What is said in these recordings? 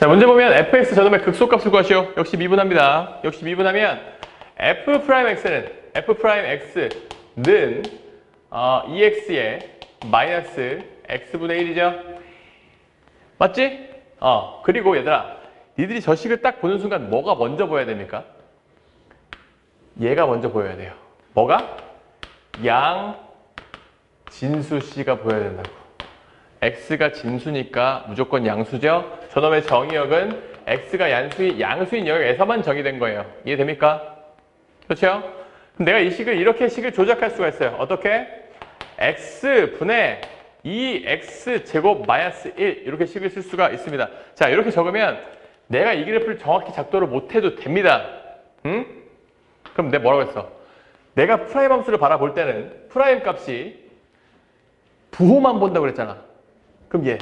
자, 문제 보면 fx 저놈의 극소값을 구하시오. 역시 미분합니다. 역시 미분하면 f 프라임 x는 f 프라임 x는 어, 2x의 마이너스 x분의 1이죠. 맞지? 어, 그리고 얘들아, 니들이 저 식을 딱 보는 순간 뭐가 먼저 보여야 됩니까? 얘가 먼저 보여야 돼요. 뭐가? 양 진수 씨가 보여야 된다고. X가 진수니까 무조건 양수죠. 저놈의 정의역은 x가 양수인, 양수인 영역에서만 정의된 거예요. 이해됩니까? 그렇죠? 내가 이 식을 이렇게 식을 조작할 수가 있어요. 어떻게? x분의 2x 제곱 마이너스 1 이렇게 식을 쓸 수가 있습니다. 자 이렇게 적으면 내가 이 그래프를 정확히 작도를 못해도 됩니다. 응? 그럼 내가 뭐라고 했어? 내가 프라임 함수를 바라볼 때는 프라임 값이 부호만 본다고 그랬잖아. 그럼 얘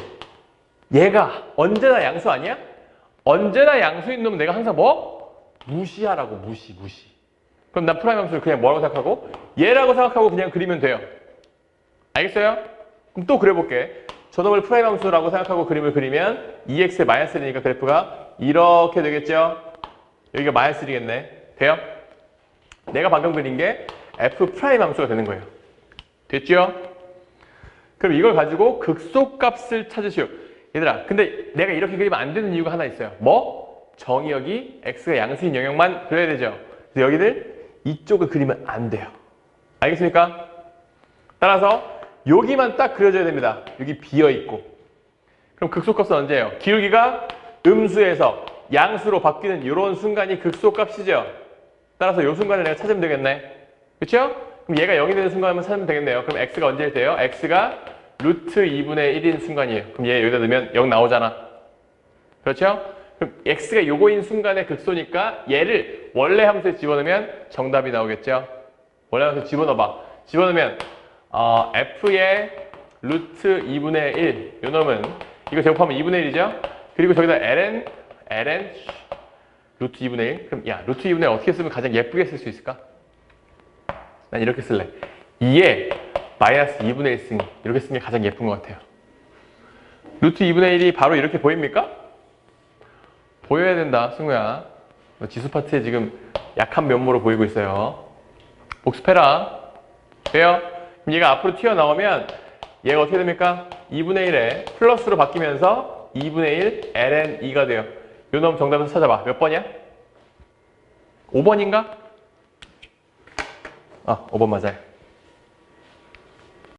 얘가 언제나 양수 아니야? 언제나 양수인 놈은 내가 항상 뭐? 무시하라고 무시 무시. 그럼 난 프라임 함수를 그냥 뭐라고 생각하고 얘라고 생각하고 그냥 그리면 돼요. 알겠어요? 그럼 또 그려볼게. 저놈을 프라임 함수라고 생각하고 그림을 그리면 2x의 마이너스 1이니까 그래프가 이렇게 되겠죠? 여기가 마이너스 1이겠네. 돼요? 내가 방금 그린 게 f 프라임 함수가 되는 거예요. 됐죠? 그럼 이걸 가지고 극소값을 찾으시오. 얘들아, 근데 내가 이렇게 그리면 안 되는 이유가 하나 있어요. 뭐? 정의역이 x가 양수인 영역만 그려야 되죠. 그래서 여기를 이쪽을 그리면 안 돼요. 알겠습니까? 따라서 여기만 딱 그려줘야 됩니다. 여기 비어 있고. 그럼 극소값은 언제예요? 기울기가 음수에서 양수로 바뀌는 이런 순간이 극소값이죠. 따라서 이 순간을 내가 찾으면 되겠네. 그렇죠? 그럼 얘가 0이 되는 순간만 찾으면 되겠네요. 그럼 x가 언제일 때요? x가 루트 2분의 1인 순간이에요. 그럼 얘 여기다 넣으면 0 나오잖아. 그렇죠? 그럼 x가 요거인 순간의 극소니까 얘를 원래 함수에 집어넣으면 정답이 나오겠죠? 원래 함수에 집어넣어봐. 집어넣으면 어, f의 루트 2분의 1 요 놈은 이거 제곱하면 2분의 1이죠? 그리고 저기다 ln ln 루트 2분의 1 그럼 야 루트 2분의 1 어떻게 쓰면 가장 예쁘게 쓸 수 있을까? 난 이렇게 쓸래 2에 마이너스 2분의 1 쓰기 이렇게 쓰는 게 가장 예쁜 것 같아요 루트 2분의 1이 바로 이렇게 보입니까? 보여야 된다 승우야 너 지수 파트에 지금 약한 면모로 보이고 있어요 복습해라 돼요? 얘가 앞으로 튀어나오면 얘가 어떻게 됩니까? 2분의 1에 플러스로 바뀌면서 2분의 1 ln 2가 돼요 요 놈 정답에서 찾아봐 몇 번이야? 5번인가? 아 5번 맞아요